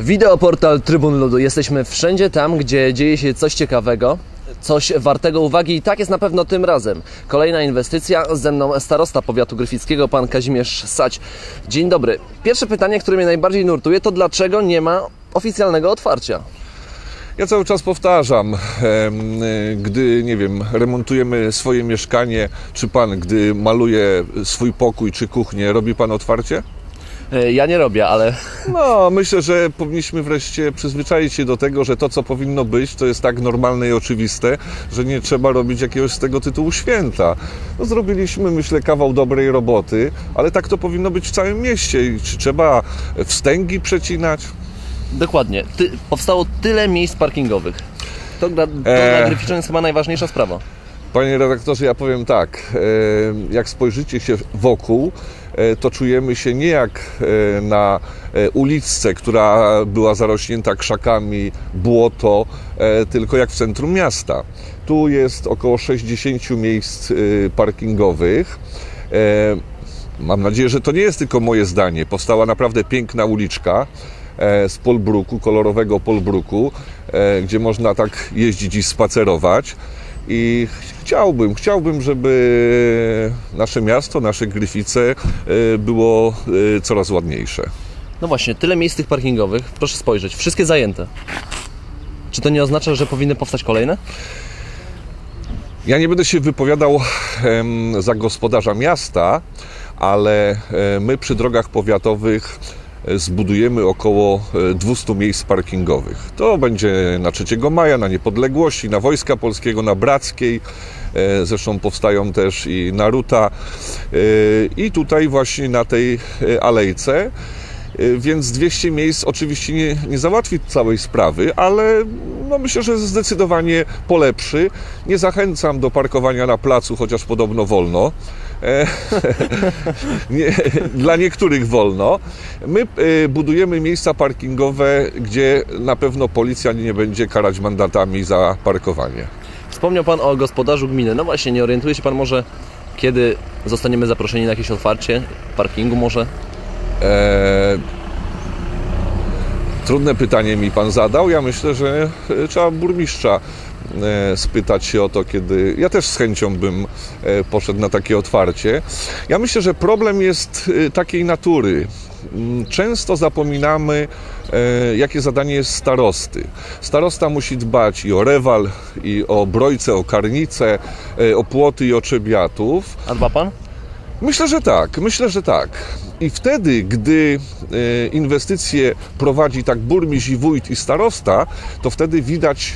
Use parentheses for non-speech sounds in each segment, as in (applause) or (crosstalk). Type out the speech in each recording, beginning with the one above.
Wideoportal Trybun Ludu. Jesteśmy wszędzie tam, gdzie dzieje się coś ciekawego, coś wartego uwagi i tak jest na pewno tym razem. Kolejna inwestycja, ze mną starosta powiatu gryfickiego, pan Kazimierz Sać. Dzień dobry. Pierwsze pytanie, które mnie najbardziej nurtuje, to dlaczego nie ma oficjalnego otwarcia? Ja cały czas powtarzam, y, gdy, nie wiem, remontujemy swoje mieszkanie, czy pan, gdy maluje swój pokój czy kuchnię, robi pan otwarcie? E, Ja nie robię, ale (laughs) No, myślę, że powinniśmy wreszcie przyzwyczaić się do tego, że to, co powinno być, to jest tak normalne i oczywiste, że nie trzeba robić jakiegoś z tego tytułu święta. No, zrobiliśmy, myślę, kawał dobrej roboty, ale tak to powinno być w całym mieście. I Czy trzeba wstęgi przecinać? dokładnie. Ty, powstało tyle miejsc parkingowych. To, dla, to dla jest chyba najważniejsza sprawa. Panie redaktorze, ja powiem tak. e, Jak spojrzycie się wokół, e, to czujemy się nie jak e, na uliczce, która była zarośnięta krzakami, błoto, tylko jak w centrum miasta. Tu jest około 60 miejsc parkingowych. Mam nadzieję, że to nie jest tylko moje zdanie. Powstała naprawdę piękna uliczka z Polbruku, kolorowego Polbruku, gdzie można tak jeździć i spacerować. I chciałbym, chciałbym, żeby nasze miasto, nasze Gryfice e, było e, coraz ładniejsze. No właśnie, tyle miejsc tych parkingowych. Proszę spojrzeć, wszystkie zajęte. Czy to nie oznacza, że powinny powstać kolejne? Ja nie będę się wypowiadał za gospodarza miasta, ale e, my przy drogach powiatowych zbudujemy około e, 200 miejsc parkingowych. To będzie na 3 maja, na Niepodległości, na Wojska Polskiego, na Brackiej. E, Zresztą powstają też i Naruta. e, I tutaj właśnie na tej e, alejce. Więc 200 miejsc oczywiście nie, nie załatwi całej sprawy, ale no myślę, że zdecydowanie polepszy. Nie zachęcam do parkowania na placu, chociaż podobno wolno. E, (laughs) nie, dla niektórych wolno. My y, budujemy miejsca parkingowe, gdzie na pewno policja nie będzie karać mandatami za parkowanie. Wspomniał Pan o gospodarzu gminy. No właśnie, nie orientuje się Pan może, kiedy zostaniemy zaproszeni na jakieś otwarcie parkingu może? E, trudne pytanie mi pan zadał. Ja myślę, że e, trzeba burmistrza e, spytać się o to, kiedy. Ja też z chęcią bym e, poszedł na takie otwarcie. Ja myślę, że problem jest takiej natury. Mm, Często zapominamy, jakie zadanie jest starosty. Starosta musi dbać i o rewal, i o brojce, o karnice, o płoty i o trzebiatów. A dba Pan? Myślę, że tak, myślę, że tak. I wtedy, gdy e, inwestycje prowadzi tak burmistrz i wójt i starosta, to wtedy widać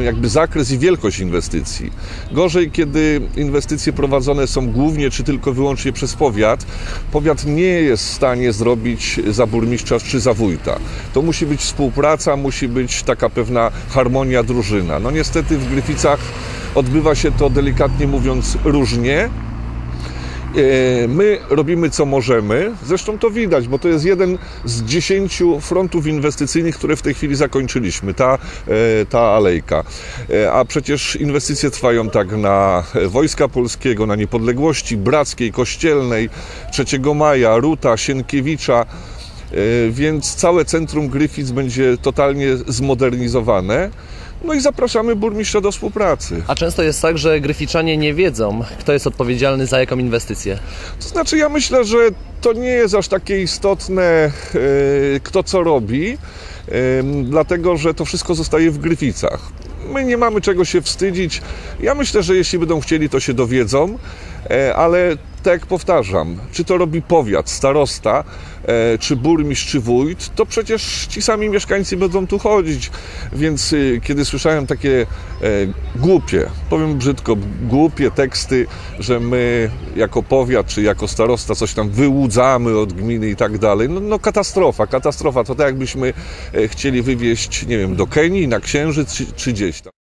e, jakby zakres i wielkość inwestycji. Gorzej, kiedy inwestycje prowadzone są głównie czy tylko wyłącznie przez powiat. Powiat nie jest w stanie zrobić za burmistrza czy za wójta. To musi być współpraca, musi być taka pewna harmonia drużyna. No niestety w Gryficach odbywa się to delikatnie mówiąc różnie. E, My robimy co możemy. Zresztą to widać, bo to jest jeden z dziesięciu frontów inwestycyjnych, które w tej chwili zakończyliśmy, ta, e, ta alejka. E, A przecież inwestycje trwają tak na Wojska Polskiego, na Niepodległości, Brackiej, Kościelnej, 3 maja, Ruta, Sienkiewicza. Więc całe centrum Gryfic będzie totalnie zmodernizowane. No i zapraszamy burmistrza do współpracy. A często jest tak, że Gryficzanie nie wiedzą, kto jest odpowiedzialny za jaką inwestycję. To znaczy, ja myślę, że to nie jest aż takie istotne, e, kto co robi, e, dlatego że to wszystko zostaje w Gryficach. My nie mamy czego się wstydzić. Ja myślę, że jeśli będą chcieli, to się dowiedzą, ale tak powtarzam, czy to robi powiat, starosta, e, czy burmistrz, czy wójt, to przecież ci sami mieszkańcy będą tu chodzić. Więc y, kiedy słyszałem takie e, głupie, powiem brzydko, głupie teksty, że my jako powiat, czy jako starosta coś tam wyłudzamy od gminy i tak dalej, no, no katastrofa, katastrofa. To tak jakbyśmy e, chcieli wywieźć, nie wiem, do Kenii, na Księżyc, czy, czy gdzieś tam.